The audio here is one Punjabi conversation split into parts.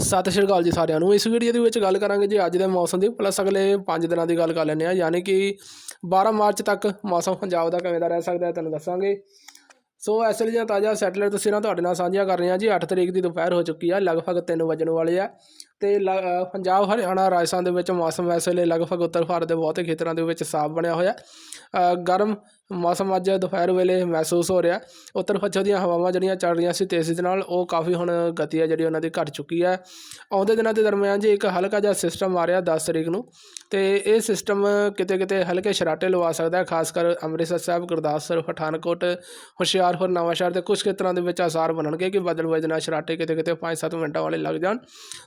ਸਤਿ ਸ਼੍ਰੀ ਅਕਾਲ ਜੀ ਸਾਰਿਆਂ ਨੂੰ। ਇਸ ਵੀਡੀਓ ਦੇ ਵਿੱਚ ਗੱਲ ਕਰਾਂਗੇ ਜੀ ਅੱਜ ਦੇ ਮੌਸਮ ਦੀ। ਪਲੱਸ ਅਗਲੇ 5 ਦਿਨਾਂ ਦੀ ਗੱਲ ਕਰ ਲੈਂਦੇ ਆ ਯਾਨੀ ਕਿ 12 ਮਾਰਚ ਤੱਕ ਮੌਸਮ ਪੰਜਾਬ ਦਾ ਕਿਵੇਂ ਦਾ ਰਹਿ ਸਕਦਾ ਹੈ ਤੁਹਾਨੂੰ ਦੱਸਾਂਗੇ। ਸੋ ਇਸ ਲਈ ਤਾਜ਼ਾ ਸੈਟਲਾਈਟ ਤਸਵੀਰਾਂ ਤੁਹਾਡੇ ਨਾਲ ਸਾਂਝੀਆਂ ਕਰ ਰਹੇ ਹਾਂ ਜੀ। 8 ਤਰੀਕ ਦੀ ਦੁਪਹਿਰ ਹੋ ਚੁੱਕੀ ਆ, ਲਗਭਗ 3 ਵਜਣ ਵਾਲੇ ਆ। ਤੇ ਲ- ਪੰਜਾਬ, ਹਰਿਆਣਾ, ਰਾਜਸਥਾਨ ਦੇ ਵਿੱਚ ਮੌਸਮ ਇਸ ਵੇਲੇ ਲਗਭਗ ਉੱਤਰ ਭਾਰਤ ਦੇ ਬਹੁਤੇ ਖੇਤਰਾਂ ਦੇ ਵਿੱਚ ਸਾਫ਼ ਬਣਿਆ ਹੋਇਆ। ਗਰਮ ਮੌਸਮ ਅੱਜ ਦੁਪਹਿਰ ਵੇਲੇ ਮਹਿਸੂਸ ਹੋ ਰਿਹਾ। ਉੱਤਰ ਪੱਛਮ ਦੀਆਂ ਹਵਾਵਾਂ ਜਿਹੜੀਆਂ ਚੱਲ ਰਹੀਆਂ ਸੀ ਤੇਜ਼ੀ ਦੇ ਨਾਲ, ਉਹ ਕਾਫੀ ਹੁਣ ਗਤੀ ਹੈ ਜਿਹੜੀ ਉਹਨਾਂ ਦੀ ਘਟ ਚੁੱਕੀ ਹੈ। ਆਉਂਦੇ ਦਿਨਾਂ ਦੇ ਦਰਮਿਆਨ ਜੀ ਇੱਕ ਹਲਕਾ ਜਿਹਾ ਸਿਸਟਮ ਆ ਰਿਹਾ 10 ਤਰੀਕ ਨੂੰ, ਤੇ ਇਹ ਸਿਸਟਮ ਕਿਤੇ ਕਿਤੇ ਹਲਕੇ ਸ਼ਰਾਟੇ ਲਵਾ ਸਕਦਾ ਹੈ, ਖਾਸ ਕਰ ਅੰਮ੍ਰਿਤਸਰ ਸਾਹਿਬ, ਗੁਰਦਾਸਪੁਰ, ਪਠਾਨਕੋਟ, ਹੁਸ਼ਿਆਰਪੁਰ, ਨਵਾਂਸ਼ਹਿਰ ਦੇ ਕੁਝ ਖੇਤਰਾਂ ਦੇ ਵਿੱਚ ਆਸਾਰ ਬਣਨਗੇ ਕਿ ਬੱਦਲ ਵਜਣਾ ਸ਼ਰਾਟੇ ਕਿਤੇ ਕਿਤੇ 5-7 ਮਿੰਟਾਂ ਵਾਲੇ ਲੱਗ ਜਾਣ।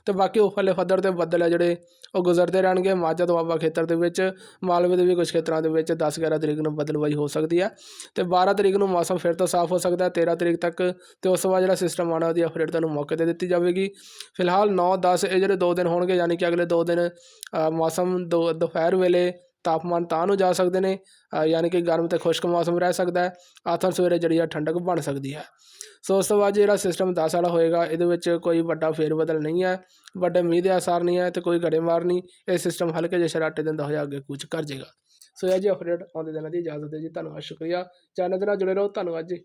ਤੇ ਬਾਕੀ ਉਫਲੇ ਫੱਦਰ ਦੇ ਬੱਦਲ ਹੈ ਜਿਹੜੇ, ਉਹ ਗੁਜ਼ਰਦੇ ਰਹਿਣਗੇ। ਮਾਝਾ ਦੁਆਬਾ ਖੇਤਰ ਦੇ ਵਿੱਚ, ਮਾਲਵੇ ਦੇ ਵੀ ਕੁਝ ਖੇਤਰਾਂ ਦੇ ਵਿੱਚ 10-11 ਤਰੀਕ ਨੂੰ ਬੱਦਲਵਾਈ ਹੋ ਸਕਦੀ ਹੈ ਤੇ 12 ਤਰੀਕ ਨੂੰ ਮੌਸਮ ਫਿਰ ਤੋਂ ਸਾਫ਼ ਹੋ ਸਕਦਾ ਹੈ 13 ਤਰੀਕ ਤੱਕ ਤੇ ਉਸ ਤੋਂ ਬਾਅਦ ਜਿਹੜਾ ਸਿਸਟਮ ਆਉਣਾ ਉਹਦੀ ਅਪਡੇਟ ਤੁਹਾਨੂੰ ਮੌਕੇ ਤੇ ਦਿੱਤੀ ਜਾਵੇਗੀ। ਫਿਲਹਾਲ 9-10 ਇਹ ਜਿਹੜੇ 2 ਦਿਨ ਹੋਣਗੇ, ਯਾਨੀ ਕਿ ਅਗਲੇ 2 ਦਿਨ ਮੌਸਮ ਦੋ, ਦੁਪਹਿਰ ਵੇਲੇ ਤਾਪਮਾਨ ਤਾਂ ਨੂੰ ਜਾ ਸਕਦੇ ਨੇ ਯਾਨੀ ਕਿ ਗਰਮ ਤੇ ਖੁਸ਼ਕ ਮੌਸਮ ਰਹਿ ਸਕਦਾ ਹੈ ਆਥਰ ਸਵੇਰੇ ਜਿਹੜੀ ਆ ਠੰਡਕ ਬਣ ਸਕਦੀ ਹੈ। ਸੋ ਉਸ ਤੋਂ ਬਾਅਦ ਜਿਹੜਾ ਸਿਸਟਮ 10 ਵਾਲਾ ਹੋਏਗਾ, ਇਹਦੇ ਵਿੱਚ ਕੋਈ ਵੱਡਾ ਫੇਰਬਦਲ ਨਹੀਂ ਹੈ, ਵੱਡੇ ਮੀਂਹ ਦੇ ਆਸਾਰ ਨਹੀਂ ਹੈ ਤੇ ਕੋਈ ਗੜੇਮਾਰ ਨਹੀਂ, ਇਹ ਸਿਸਟਮ ਹਲਕੇ ਜਿਹੇ ਸ਼ਰਾਟੇ ਦਿੰਦਾ ਹੋਇਆ ਅੱਗੇ ਕੁਝ ਕਰ ਜਾਏਗਾ ਸੋ ਇਹ ਜੀ ਅਪਡੇਟ ਆਉਂਦੇ ਦਿਨਾਂ ਦੀ ਇਜਾਜ਼ਤ ਹੈ ਜੀ। ਧੰਨਵਾਦ, ਸ਼ੁਕਰੀਆ। ਚੈਨਲ ਦੇ ਨਾਲ ਜੁੜੇ ਰਹੋ। ਧੰਨਵਾਦ ਜੀ।